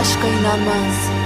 aşka inanmaz.